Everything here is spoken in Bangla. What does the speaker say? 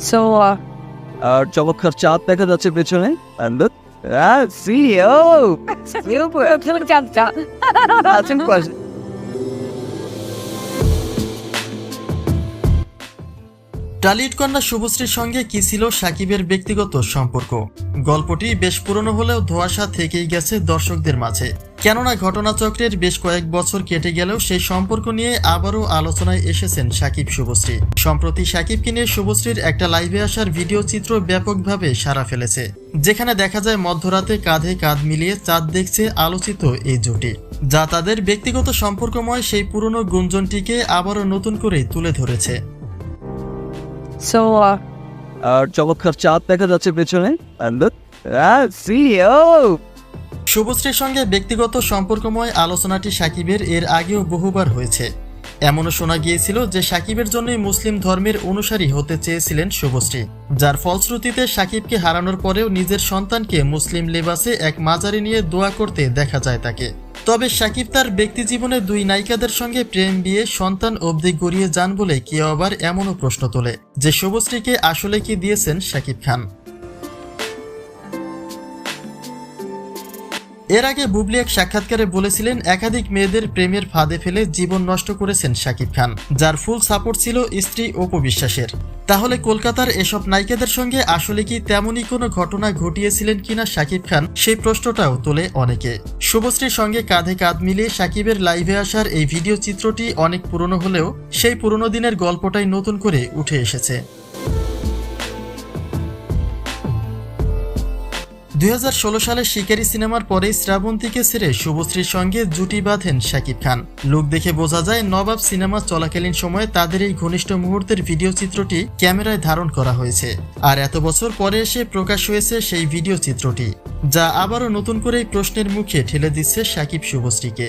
So, uh, আর চমৎকার চাঁদ দেখা যাচ্ছে পেছনে ah, oh. টালিউড কন্যা শুভশ্রীর সঙ্গে কি ছিল সাকিবের ব্যক্তিগত সম্পর্ক? গল্পটি বেশ পুরনো হলেও ধোয়াশা থেকেই গেছে দর্শকদের মাঝে। কেননা ঘটনাচক্রের বেশ কয়েক বছর কেটে গেলেও সেই সম্পর্ক নিয়ে আবারও আলোচনায় এসেছেন সাকিব শুভশ্রী। সম্প্রতি সাকিবকে নিয়ে শুভশ্রীর একটা লাইভে আসার ভিডিও চিত্র ব্যাপকভাবে সারা ফেলেছে যেখানে দেখা যায় মধ্যরাতে কাঁধে কাঁধ মিলিয়ে চাঁদ দেখছে আলোচিত এই জুটি। যা তাদের ব্যক্তিগত সম্পর্কময় সেই পুরনো গুঞ্জনটিকে আবারও নতুন করে তুলে ধরেছে। Uh, আর চমৎকার চাঁদ দেখা যাচ্ছে পেছনে শুভশ্রীর সঙ্গে ব্যক্তিগত সম্পর্কময় আলোচনাটি সাকিবের এর আগেও বহুবার হয়েছে। এমনও শোনা গিয়েছিল যে সাকিবের জন্যই মুসলিম ধর্মের অনুসারী হতে চেয়েছিলেন শুভশ্রী, যার ফলশ্রুতিতে সাকিবকে হারানোর পরেও নিজের সন্তানকে মুসলিম লেবাসে এক মাজারি নিয়ে দোয়া করতে দেখা যায় তাকে। তবে সাকিব তার ব্যক্তি জীবনে দুই নায়িকাদের সঙ্গে প্রেম বিয়ে সন্তান অবধি গড়িয়ে যান বলে কেউ আবার এমনও প্রশ্ন তোলে যে শুভশ্রীকে আসলে কি দিয়েছেন সাকিব খান। এর আগে বুবলি এক সাক্ষাৎকারে বলেছিলেন, একাধিক মেয়েদের প্রেমের ফাঁদে ফেলে জীবন নষ্ট করেছেন শাকিব খান, যার ফুল সাপোর্ট ছিল স্ত্রী অপু বিশ্বাসের। তাহলে কলকাতার এসব নায়িকাদের সঙ্গে আসলে কি তেমনই কোনো ঘটনা ঘটিয়েছিলেন কিনা শাকিব খান, সেই প্রশ্নটাও তোলে অনেকে। শুভশ্রীর সঙ্গে কাঁধে কাঁধ মিলিয়ে সাকিবের লাইভে আসার এই ভিডিও চিত্রটি অনেক পুরনো হলেও সেই পুরনো দিনের গল্পটাই নতুন করে উঠে এসেছে। দুই সালে শিকারি সিনেমার পরে শ্রাবন্তীকে ছেড়ে শুভশ্রীর সঙ্গে জুটি বাঁধেন শাকিব খান। লুক দেখে বোঝা যায় নবাব সিনেমা চলাকালীন সময়ে তাদের এই ঘনিষ্ঠ মুহূর্তের ভিডিও চিত্রটি ক্যামেরায় ধারণ করা হয়েছে। আর এত বছর পরে এসে প্রকাশ হয়েছে সেই ভিডিও চিত্রটি, যা আবারও নতুন করে প্রশ্নের মুখে ঠেলে দিচ্ছে শাকিব শুভশ্রীকে।